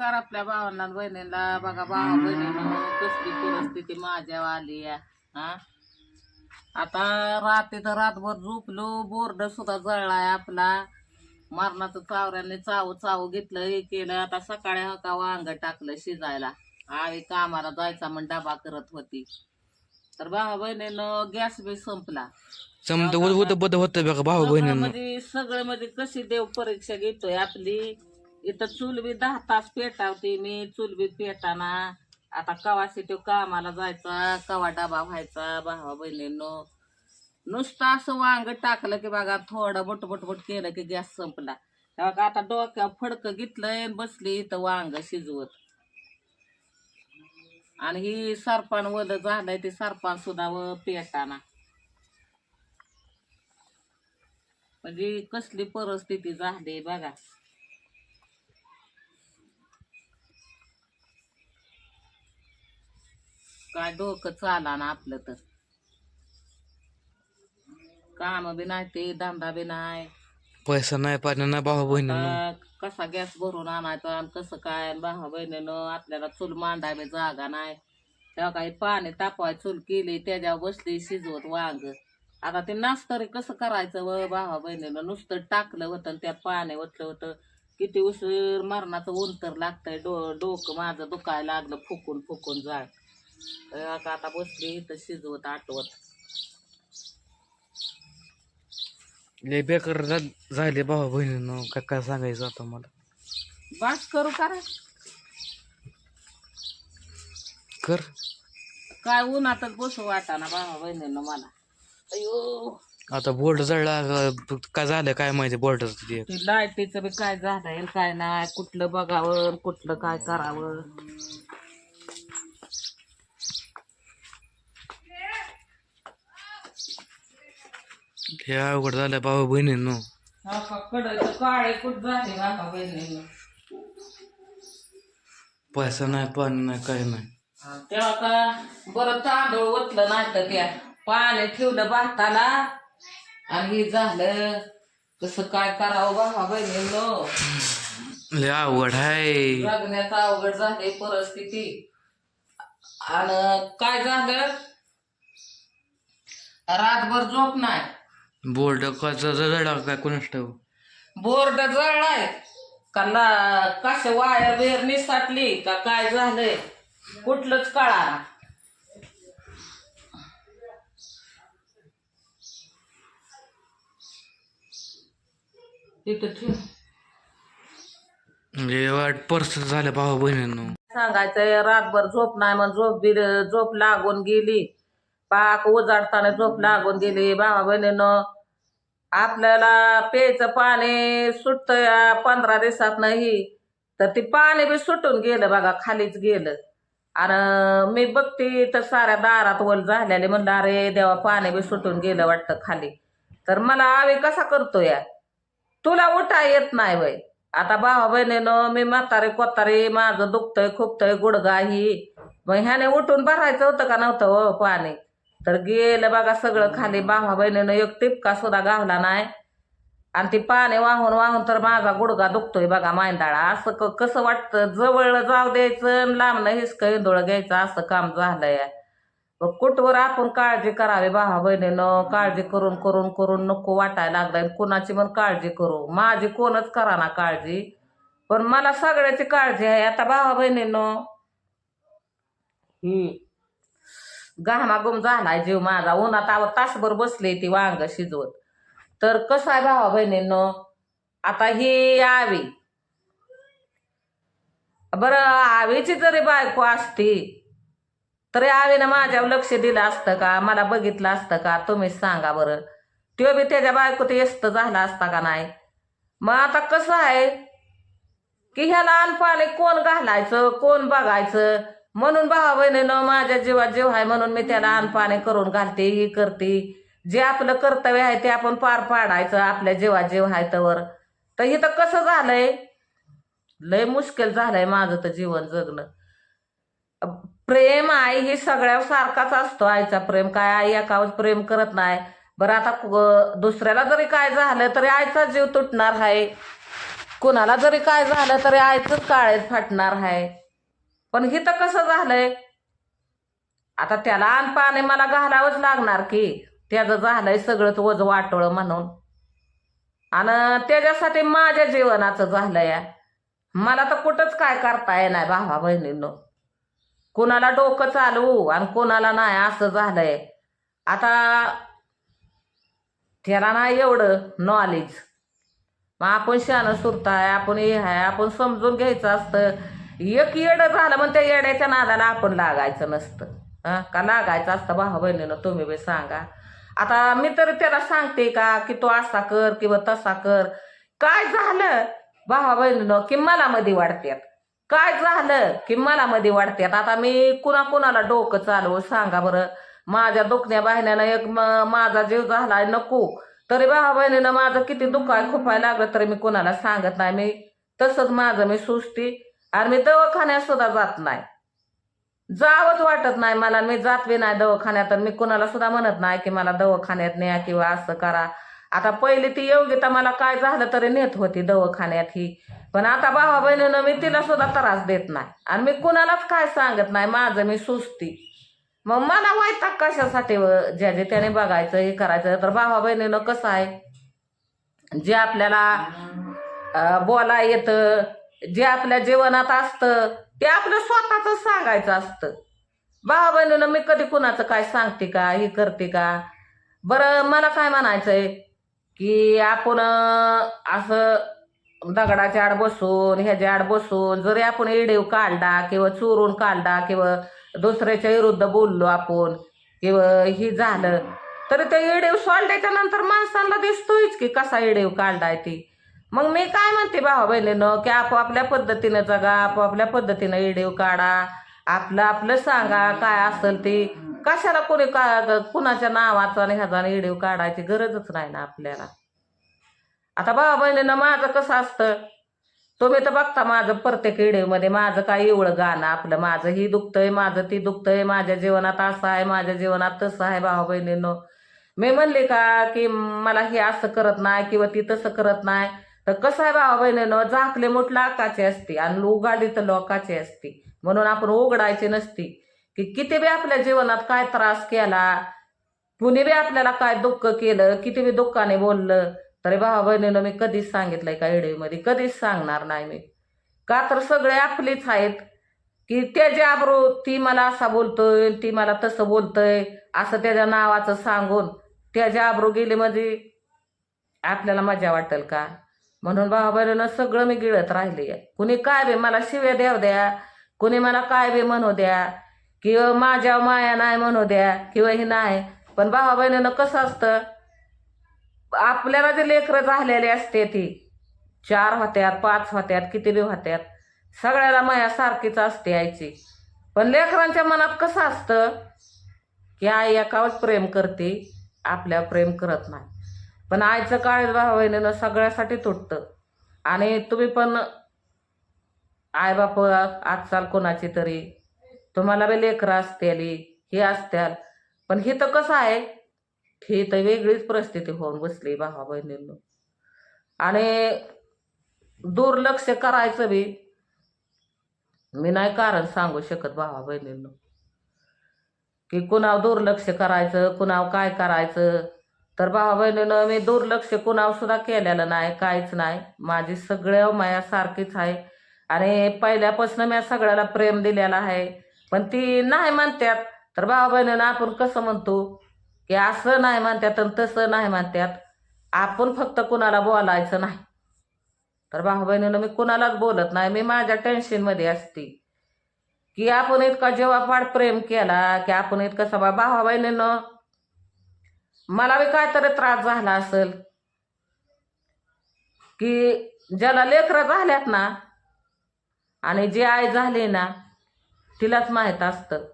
नमस्कार आपल्या भावांना बहिणीला बघा भावा बहिणीनं कसली परिस्थिती माझ्या आली आहे. हा? आता रात्री तर रातभर झोपलो बोर्ड सुद्धा जळलाय आपला. मरणाचं चावऱ्याने चावू चावू घेतलं हे केलं. आता सकाळी हा का वांग टाकलं शिजायला. आई कामाला जायचा म्हणून डबा करत होती. तर भावा बहिणीनं गॅस बी संपला. समजा होत बद होत बघा भाऊ बहिणीनं. म्हणजे सगळं म्हणजे कशी देव परीक्षा घेतोय आपली? इथं चूल बी दहा तास पेटावते मी चूल बी पेटाना. आता कवाशी तो कामाला जायचा कवा डबा व्हायचा भावा बहिणींनो. नुसतं असं वांग टाकलं की बघा थोडं बट बट बट केलं की गॅस संपला. तेव्हा आता डोक्या फडकं घेतलंय बसली इथं वांग शिजवत. आणि ही सरपान वद झालंय ते सरपान सुद्धा व पेटाना. म्हणजे कसली परिस्थिती झाली बघा. काय डोकं चाला ना आपलं तर. काम बी नाही ते धंदा बी नाही. पैसा नाही पाणी नाही भाऊ बहिणीनं. आता कसा गॅस भरून आणायचा आणि कसं काय भावा बहिणीनं आपल्याला चूल मांडायला जागा नाही. तेव्हा काही पाणी तापवाय चूल केली त्याच्यावर बसली शिजवत वांग. आता ते नाच तरी कसं करायचं व भावा बहिणीनं? नुसतं टाकलं होतं आणि त्यात पाणी ओतलं होतं. किती उशीर मरणाचं ऊन तर लागतंय डो डोकं माझं दुखायला लागलं फुकून फुकून जाळ तर आता बसली इथं शिजवत आटवत लय बेकार झाले भाऊ बहिणीनं काय काय सांगायचं आता मला? बास करू का रे? कर. काय उन्हातच बसू वाटाना भावा बहिणीनं मला. अयो. आता बोर्ड जळला का- काय झालं काय माहिती बोर्ड? लाईटीचं बी काय झालंय काय नाही कुठलं बघावं कुठलं काय करावं. हे अवघड झालं भाऊ बहिणीनं. हा का काळे कुठ झाले बाबा बहिणीनं. पैसा नाही पाणी नाही काय नाही. तेव्हा का बरं तांदूळ ओतलं नाही तर त्या पाणी ठेवलं भाताला. आणि हे झालं कसं काय करावं बाबा बहिणीनं. लय अवघड आहे. जगण्याचं अवघड झाले परिस्थिती. आणि काय झालं? रातभर झोप नाही. बोर्ड कसं जळला काय कोणाच ठाऊ बोर्ड जळलाय. का कशा वायर बेर निसाटली का काय झालंय कुठलंच कळा तिथं ठेव. म्हणजे वाईट परिस्थिती झाल्या भाऊ बहिणीनं. सांगायचंय रातभर झोप नाही मग झोप बी झोप लागून गेली. पाक उजाडताना झोप लागून गेली भावा बहिणीनं. आपल्याला प्यायचं पाणी सुटतंय पंधरा दिवसात नाही तर ती पाणी बी सुटून गेलं बघा खालीच गेलं. आणि मी बघते तर साऱ्या दारात वल झालेले म्हणलं अरे देवा पाणी बी सुटून गेलं वाटतं खाली. तर मला आवी कसा करतो या? तुला उठा येत नाही वय. आता भावा बहिणीनं मी म्हातारे कोतारे माझं दुखतंय खुपतंय गुडगा ही. मग ह्याने उठून भरायचं होतं का नव्हतं हो पाणी? तर गेलं बघा सगळं खाली. भावा बहिणीनं एक टिपका सुद्धा गावला नाही. आणि ती पाणी वाहून वाहून तर माझा गुडगा दुखतोय बघा मांदाळा असं क- कसं वाटतं? जवळ जाऊ द्यायचं आणि हिसकं इंदोळ घ्यायचं. असं काम झालंय. मग कुठवर आपण काळजी करावी भावा बहिणीनं? काळजी करून करून करून नको वाटायला लागलाय. कुणाची पण काळजी करू. माझी कोणच करा ना काळजी. पण मला सगळ्याची काळजी आहे. आता भावा बहिणीनं. हम्म. घामागुम झालाय जीव माझा. उन्हात आव तासभर बसली ती वांग शिजवत. तर कसं आहे भावा बहिणीनं? आता ही आवी. बरं आवीची जरी बायको असती तरी आवीनं माझ्यावर लक्ष दिलं असतं का? मला बघितलं असतं का? तुम्हीच सांगा बरं. तो बी त्याच्या ते व्यस्त झाला असता का नाही? मग आता कसं आहे? की ह्याला अनपाले कोण घालायचं कोण बघायचं? म्हणून भावा बहिणीनं माझ्या जीवात जीव आहे म्हणून मी त्याला अनपाने करून घालते ही करते. जे आपलं कर्तव्य आहे ते आपण पार पाडायचं आपल्या जीवात जीव आहे तर तर इथं कसं झालंय? लय मुश्किल झालंय माझं तर जीवन जगणं. प्रेम आई ही सगळ्या सारखाच असतो आईचा प्रेम. काय आई एकावर प्रेम करत नाही? बरं आता दुसऱ्याला जरी काय झालं तरी आईचा जीव तुटणार आहे. कुणाला जरी काय झालं तरी आईच काळेच फाटणार आहे. पण हिथं कसं झालंय? आता त्याला अन पाणी मला घालावंच लागणार की. त्याचं झालंय सगळंच वज वाटोळं म्हणून. आणि त्याच्यासाठी माझ्या जीवनाचं झालंय. मला तर कुठंच काय करता येणार भावा बहिणींनो? कुणाला डोकं चालू आणि कोणाला नाही असं झालंय. आता त्याला नाही एवढं नॉलेज मग आपण शानं सुरताय आहे आपण हे आहे आपण समजून घ्यायचं असतं. एक येडं झालं मग त्या येड्याच्या नादाला आपण लागायचं नसतं. का लागायचं असतं भावा बहिणीनं तुम्ही बी सांगा. आता मी तर त्याला सांगते का की तो असा कर किंवा तसा कर. काय झालं? भावा बहिणीनं की मला मध्ये वाढत्यात. काय झालं? की मला मध्ये वाढत्यात. आता मी कुणा कुणाला डोकं चालवू सांगा बरं. माझ्या दुखण्या बहिण्यानं एक म- माझा जीव झालाय नको. तरी भावा बहिणीनं माझं किती दुखाय खुपाय लागलं तरी मी कुणाला सांगत नाही. मी तसंच माझं मी सुस्ती. आणि मी दवाखान्यात सुद्धा जात नाही. जावंच वाटत नाही मला. मी जात बी नाही दवाखान्यात मी कुणाला सुद्धा म्हणत नाही की मला दवाखान्यात न्या किंवा असं करा. आता पहिली ती योग्यता मला काय झालं तरी नेत होती दवाखान्यात ही. पण आता भावा बहिणीनं मी तिला सुद्धा त्रास देत नाही. आणि मी कुणालाच काय सांगत नाही. माझं मी सुस्ती. मग मला वैताग कशासाठी व ज्या जे त्याने बघायचं हे करायचं? तर भावा बहिणीनं कसं आहे? जे आपल्याला बोला येतं जे आपल्या जीवनात असतं ते आपलं स्वतःच सांगायचं असतं. भावा बहिणीनं मी कधी कुणाचं काय सांगते का हे करते का? बरं मला काय म्हणायचंय की आपण असं दगडाच्या आड बसून ह्याच्या आड बसून जरी आपण इडीव काढला किंवा चोरून काढला किंवा दुसऱ्याच्या विरुद्ध बोललो आपण किंवा हे झालं तरी ते इडीव सोडल्याच्या नंतर माणसांना दिसतोयच की कसा इडीव काढलाय ती. मग मी काय म्हणते भावा बहिणीनं की आपापल्या पद्धतीनं जगा आपापल्या पद्धतीनं इडेव काढा. आपलं आपलं सांगा काय असेल ते. कशाला कोणी का कुणाच्या नावाचा आणि ह्याचा इडेव काढायची गरजच नाही ना आपल्याला. आता भावा बहिणीनं माझं कसं असतं? तुम्ही तर बघता माझं प्रत्येक व्हिडिओमध्ये माझं काय एवढं गाणं आपलं. माझं ही दुखतंय माझं ती दुखतंय माझ्या जीवनात असं आहे माझ्या जीवनात तसं आहे भावा बहिणीनं. मी म्हणले का की मला हे असं करत नाही किंवा ती तसं करत नाही. तर कसं आहे भावा बहिणीनं? झाकले मोठ लाकाचे असते आणि उघाडी तर लोकाची असते. म्हणून आपण उघडायची नसती. की किती बी आपल्या जीवनात काय त्रास केला कुणी बी आपल्याला काय दुःख केलं किती बी दुःखाने बोललं तरी भावा बहिणीनं मी कधीच सांगितलंय का मध्ये कधीच सांगणार नाही मी. का तर सगळे आपलीच आहेत. की त्याची आबरू ती मला असा बोलतोय ती मला तसं बोलतोय असं त्याच्या नावाचं सांगून त्याची आबरू गेली म्हणजे आपल्याला मजा वाटेल का? म्हणून भावा सगळं मी गिळत राहिले. कुणी काय बी मला शिव्या द्याव द्या कुणी मला काय बी म्हणू द्या किंवा माझ्या माया नाही म्हणू द्या किंवा ही नाही. पण भावा बहिणीनं कसं असतं आपल्याला जे लेकरं झालेले असते ती चार होत्यात पाच होत्यात किती बी होत्यात सगळ्याला माया सारखीच असते आईची. पण लेकरांच्या मनात कसं असतं की आई एकावर प्रेम करते आपल्या प्रेम करत नाही. पण आईचं काळ भावा सगळ्यासाठी तुटतं. आणि तुम्ही पण आई बाप आजचाल कोणाची तरी. तुम्हाला बी लेकरं असत्याली हे असत्याल पण हे तर कसं आहे? ही तर वेगळीच परिस्थिती होऊन बसली भावा बहिणींनो. आणि दुर्लक्ष करायचं बी मी नाही कारण सांगू शकत भावा बहिणींनो. की कुणाव दुर्लक्ष करायचं कुणाव काय करायचं? तर भावा बहिणीनं मी दुर्लक्ष कुणाव सुद्धा केलेलं नाही काहीच नाही. माझी सगळ्या माया सारखीच आहे. आणि पहिल्यापासून मी सगळ्याला प्रेम दिलेला आहे. पण ती नाही म्हणतात तर भावा बहिणीनं आपण कसं म्हणतो? की असं नाही म्हणतात आणि तसं नाही म्हणतात आपण फक्त कुणाला बोलायचं नाही. तर भाऊ बहिणीनं मी कुणालाच बोलत नाही. मी माझ्या टेन्शनमध्ये असते. की आपण इतका जेव्हा फार प्रेम केला की आपण इतकं सभा भावा बहिणीनं मला बी काहीतरी त्रास झाला असेल. की ज्याला लेकरं झाल्यात ना आणि जी आई झाली ना तिलाच माहीत असतं.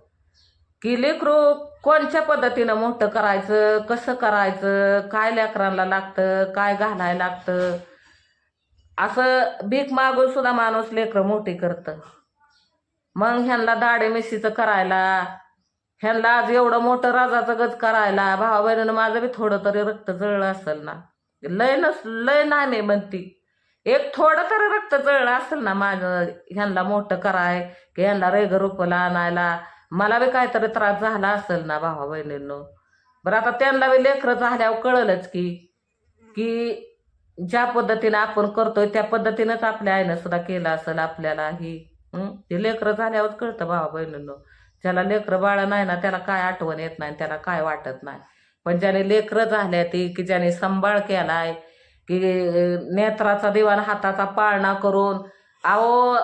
की लेकरू कोणत्या पद्धतीनं मोठं करायचं कसं करायचं काय लेकरांना लागतं काय घालायला लागतं. असं भीक मागून सुद्धा माणूस लेकरं मोठी करतं. मग ह्यांना दाडे मिशीचं करायला ह्यांना आज एवढं मोठं राजाचं गज करायला भावा बहिणीनं माझं बी थोडं तरी रक्त जळलं असेल ना. लय नस लय नाही मी म्हणती. एक थोडं तरी रक्त जळलं असेल ना माझं ह्यांना मोठं कराय की ह्यांना रेग रोपला आणायला. मला बी काहीतरी त्रास झाला असेल ना भावा बहिणींनो. बरं आता त्यांना बी लेकरं झाल्यावर कळलंच की की ज्या पद्धतीनं आपण करतोय त्या पद्धतीनेच आपल्या आईनं सुद्धा केलं असेल आपल्याला ही. ते लेकरं झाल्यावर कळतं भावा बहिणींनो. ज्याला लेकरं बाळ नाही ना त्याला काय आठवण येत नाही त्याला काय वाटत नाही. पण ज्याने लेकरं झाल्या ती की ज्याने सांभाळ केलाय की नेत्राचा दिवाण हाताचा पाळणा करून अहो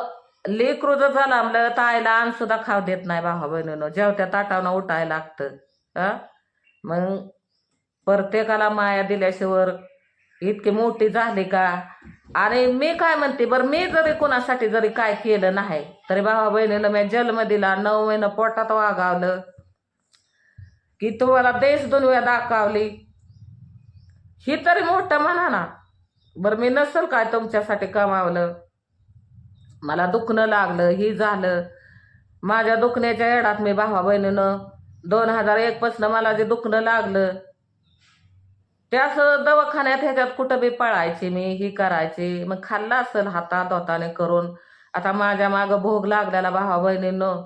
लेकरू जर झाला म्हणलं तर आईला अन्न सुद्धा खाऊ देत नाही भावा बहिणीनं. जेवत्या ताटावनं उठायला लागतं. हा मग प्रत्येकाला माया दिल्याशिवाय इतकी मोठी झाली का? आणि मी काय म्हणते बरं मी जरी कोणासाठी जरी काय केलं नाही तरी भावा बहिणीला मी जन्म दिला नऊ महिनं पोटात वागावलं. की तुम्हाला देश दुनिया दाखवली. ही तरी मोठं म्हणा ना. बरं मी नसल काय तुमच्यासाठी कमावलं? मला दुखणं लागलं ही झालं. माझ्या दुखण्याच्या येडात मी भावा बहिणीनं दोन हजार एकपासनं मला जे दुखणं लागलं त्याच दवाखान्यात ह्याच्यात कुठं बी पळायची मी ही करायची मग खाल्लं असेल हातात होताने करून. आता माझ्या मागं भोग लागलेला भावा बहिणीनं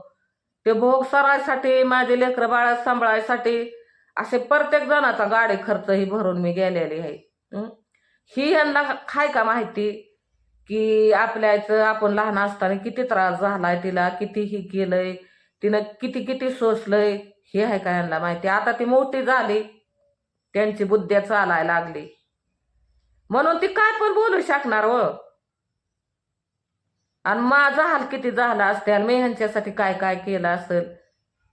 ते भोग सरायसाठी माझे लेकरं बाळ सांभाळायसाठी असे प्रत्येक जणाचा गाडी खर्च ही भरून मी गेलेली आहे. ही? यांना काय का माहिती? की आपल्याचं आपण लहान असताना किती त्रास झालाय तिला किती ही केलंय तिनं किती किती सोसलंय हे आहे का यांना माहिती? आता ती मोठी झाली. त्यांची बुद्ध्या चालायला लागली. म्हणून ती काय पण बोलू शकणार व आणि माझा हाल किती झाला असतील मी ह्यांच्यासाठी काय काय केलं असेल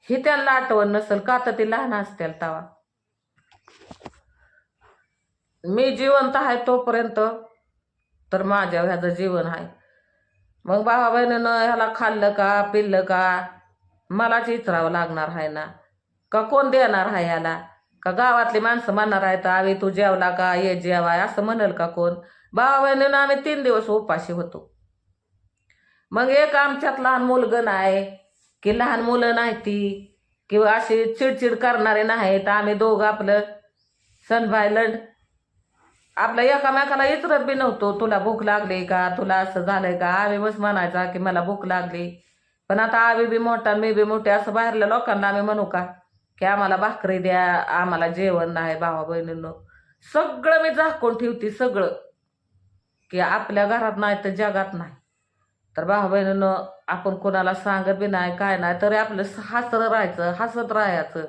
हे त्यांना आठवण नसेल का? तर ते लहान असतील तवा. मी जिवंत आहे तोपर्यंत तर माझ्या ह्याचं जीवन आहे. मग भावा बहिणीनं ह्याला खाल्लं का पिल्लं का? मलाच इचरावं लागणार आहे ना? का कोण देणार आहे ह्याला? का गावातली माणसं म्हणणार आहेत आवे तू जेवला का? ये जेवाय. असं म्हणाल का कोण? भावा आम्ही तीन दिवस उपाशी होतो. मग एक आमच्यात लहान मुलगं नाही की लहान मुलं नाही ती किंवा अशी चिडचिड करणारे नाहीत. आम्ही दोघं आपलं सन भायलंड आपलं एकामेकाला इचरत बी नव्हतो. तुला भूक लागली का? तुला असं झालंय का? आम्ही बस म्हणायचा की मला भूक लागली. पण आता आम्ही बी मोठा मी बी मोठे असं बाहेरल्या लोकांना आम्ही म्हणू का? की आम्हाला भाकरी द्या आम्हाला जेवण नाही भावा बहिणींनो. सगळं मी झाकून ठेवते सगळं. की आपल्या घरात नाही तर जगात नाही. तर भावा बहिणीनं आपण कोणाला सांगत बी नाही काय नाही तरी आपलं हसत राहायचं हसत राहायचं.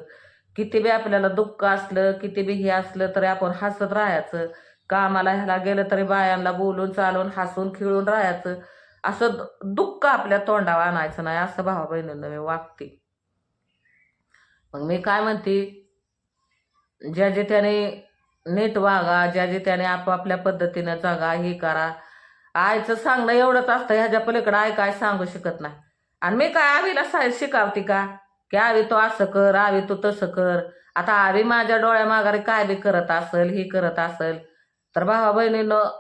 किती बी आपल्याला दुःख असलं किती बी हे असलं तरी आपण हसत राहायचं. कामाला ह्याला गेलं तरी बायांना बोलून चालून हसून खिळून राहायचं. असं दुःख आपल्या तोंडावर आणायचं नाही असं भावा बहिणीनं मी वागते. मग मी काय म्हणते? ज्या जे त्याने नीट वागा ज्या जे त्याने आपापल्या पद्धतीनं जगा हे करा. आईचं सांगणं एवढंच असतं ह्याच्या पलीकडं आई काय सांगू शकत नाही. आणि मी काय आवीला साय शिकावती का? की आवी तो असं कर आवी तू तसं कर. आता आवी माझ्या डोळ्या माघारी काय बी करत असेल ही करत असेल. तर भावा बहिणीनं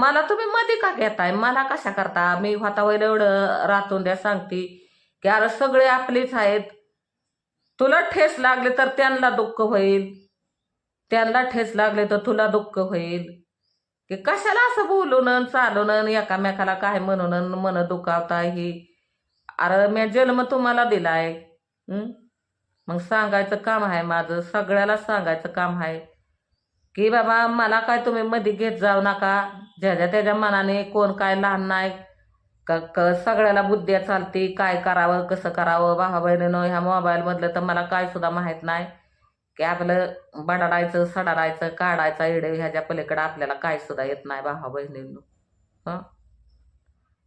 मला तुम्ही मध्ये का घेताय? मला कशा करता? मी होता एवढं रातून द्या सांगते की अरे सगळे आपलीच आहेत. तुला ठेस लागले तर त्यांना दुःख होईल. त्यांना ठेस लागले तर तुला दुःख होईल. की कशाला असं बोलून चालून एकामेकाला काय म्हणून मन दुखावता ही अरे मी जन्म तुम्हाला दिलाय. मग सांगायचं काम आहे माझं. सगळ्याला सांगायचं काम आहे. की बाबा मला काय तुम्ही मध्ये घेत जाऊ नका. ज्याच्या त्याच्या मनाने कोण काय लहान नाही का क सगळ्याला बुद्ध्या चालते काय करावं कसं करावं भावा बहिणीनं ह्या मोबाईलमधलं तर मला काय सुद्धा माहीत नाही. की आपलं बडाडायचं सडाडायचं काढायचं इडे ह्याच्या पलीकडे आपल्याला काय सुद्धा येत नाही भावा बहिणींनो हं?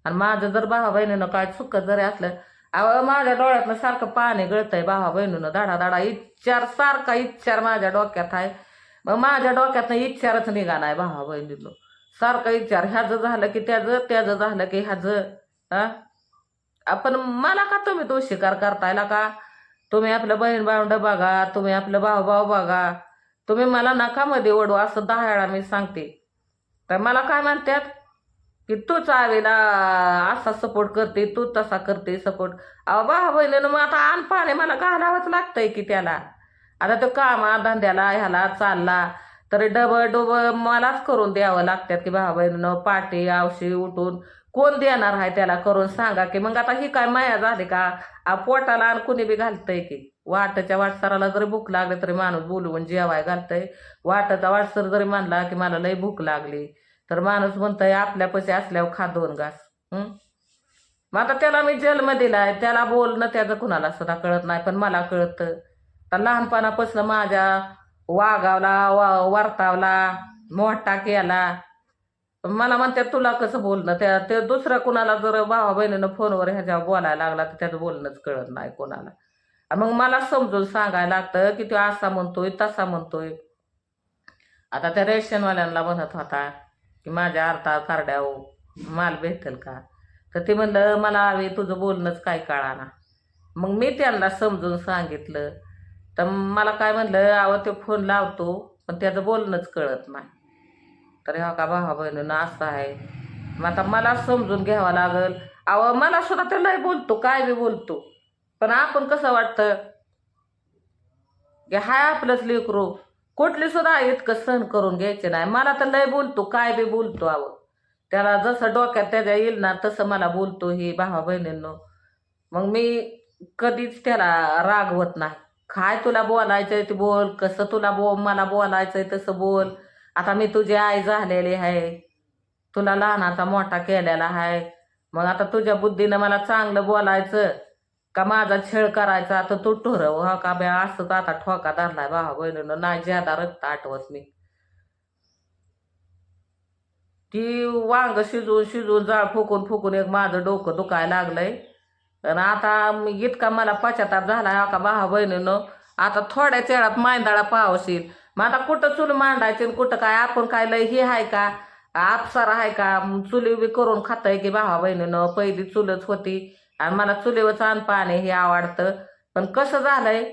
आणि माझं जर भावा बहिणीनं काय चुकत जरी असलं अहो माझ्या डोळ्यातनं सारखं पाणी गळतंय भावा बहिणीनं दाडा दाडा इच्छार सारखा इच्छार माझ्या डोक्यात आहे. मग माझ्या डोक्यातनं इच्छारच निघा नाही भावा बहिणीनं सारखा विचार. ह्याचं झालं की त्याचं त्याचं झालं की ह्याचं. हा? आपण मला का तुम्ही तो शिकार करतायला का? तुम्ही आपलं बहीण भावंड बघा तुम्ही आपलं भाऊ भाऊ बघा. तुम्ही मला नकामध्ये ओढू असं दहा वेळा मी सांगते. तर मला काय म्हणतात? की तूच आवेला असा सपोर्ट करते तू तसा करते सपोर्ट अहो भावा बहिणीनं मग आता आण मला घालावंच लागतंय की त्याला. आता तो कामा धंद्याला ह्याला चालला. तरी डबल डबल मलाच करून द्यावं लागतात की भावा बहिणीनं पाठी आवशी उठून कोण देणार आहे त्याला करून सांगा की मग आता ही काय माया झाली का? आ, पोटाला आणि कुणी बी घालतंय की. वाटच्या वाटसराला जरी भूक लागली तरी माणूस बोलवून जेवाय घालतंय. वाटचा वाटसर जरी म्हणला की मला लई भूक लागली तर माणूस म्हणतंय आपल्यापाशी असल्यावर खा दोन घास. मग आता त्याला मी जन्म दिलाय त्याला बोलणं त्याचं कुणाला सुद्धा कळत नाही पण मला कळतं. तर लहानपणापासून माझ्या वागावला वा वर्तावला मोठा केला. मला म्हणतात तुला कसं बोलणं? त्या ते दुसऱ्या कुणाला जर भावा बहिणीनं फोनवर ह्याच्यावर बोलायला लागला तर त्याचं बोलणंच कळत नाही कोणाला. मग मला समजून सांगायला लागतं की तो असा म्हणतोय तसा म्हणतोय. आता त्या रेशनवाल्यांना म्हणत होता की माझ्या अर्धा कार्ड्यावर हो, माल भेटेल का? तर ते म्हणलं मला हवे तुझं बोलणंच काय कळाना. मग मी त्यांना समजून सांगितलं. तर मला काय म्हणलं अहो ते फोन लावतो पण त्याचं बोलणंच कळत नाही. तर ह्या का भावा बहिणीनं असं आहे? मग आता मला समजून घ्यावं लागल. अहो मला सुद्धा ते लय बोलतो काय बी बोलतो. पण आपण कसं वाटतं? की हाय आपलंच लेकरू. कुठली सुद्धा इतकं सहन करून घ्यायचे नाही. मला तर लय बोलतो काय बी बोलतो अहो. त्याला जसं डोक्यात त्याच्या येईल ना तसं मला बोलतो हे भावा बहिणींनो. मग मी कधीच त्याला रागवत नाही. काय तुला बोलायचंय ते बोल कसं तुला बो मला बोलायचंय तसं बोल. आता मी तुझी आई झालेली आहे. तुला लहानाचा मोठा केलेला आहे. मग आता तुझ्या बुद्धीनं मला चांगलं बोलायचं. का माझा छेळ करायचा? तर तू ठरव हा का बे? असंच आता ठोका धरलाय भावा बहिणीनं. नाही ज्यादा रक्त आठवत मी. ती वांग शिजवून शिजवून जाळ फुकून फुकून एक माझं डोकं दुखायला लागलंय. आणि आता इतका मला पश्चाताप झाला का भावा बहिणीनं. आता थोड्याच वेळात मांदाळा पावशील. मग आता कुठं चूल मांडायची आणि कुठं काय? आपण काय लय हे आहे का? आपसार आहे का? चुली उभी करून खाताय की भावा बहिणीनं. पहिली चुलच होती. आणि मला चुलीवर छान पाणी हे आवडतं. पण कसं झालंय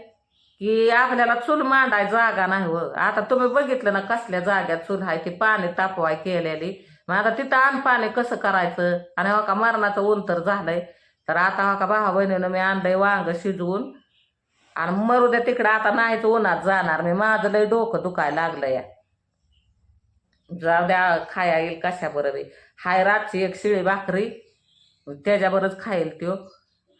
की आपल्याला चूल मांडाय जागा नाही व आता तुम्ही बघितलं ना कसल्या जाग्यात चूल आहे ती पाणी तापवाय केलेली. मग आता तिथं आण पाणी कसं करायचं? आणि हो का मरणाचं ऊन तर झालंय. तर आता हा का भावा बहिणीनं मी आणलंय वांग शिजवून. आणि मरू द्या तिकडं आता नाहीच उन्हात जाणार मी. माझं लय डोकं दुखायला लागलं या जाऊ द्या खाया येईल कशा बरोबर हाय रातची एक शिळी भाकरी त्याच्याबरच खाईल त्यो.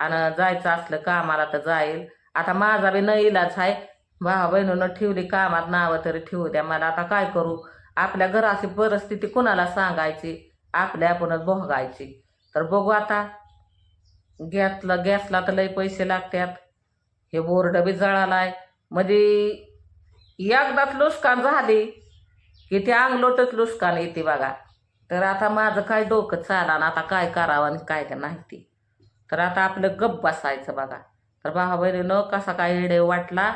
आणि जायचं असलं कामाला तर जाईल. आता माझा बी न इलाज आहे भावा बहिणीनं ठेवली कामात नावं तरी ठेवू द्या मला. आता काय करू? आपल्या घराची परिस्थिती कुणाला सांगायची? आपल्या आपणच भोगायची. तर बघू आता. गॅसला गॅसला तर लई पैसे लागतात हे बोर्ड बी जळालाय. म्हणजे एकदाच लुस्कान झाली की ते अंगलोटच लुस्कान येते बघा. तर आता माझं काय डोकं चाला ना आता काय करावं आणि काय का नाही ते. तर आता आपलं गप बसायचं बघा. तर भावा बहिणीनं कसा काय हेडे वाटला?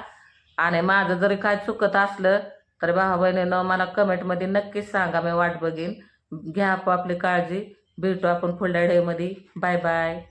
आणि माझं जरी काय चुकत असलं तर भावा बहिणीनं मला कमेंटमध्ये नक्कीच सांगा मी वाट बघीन. घ्या आप- आपली काळजी. भेटू आपण पुढल्या डेमध्ये बाय बाय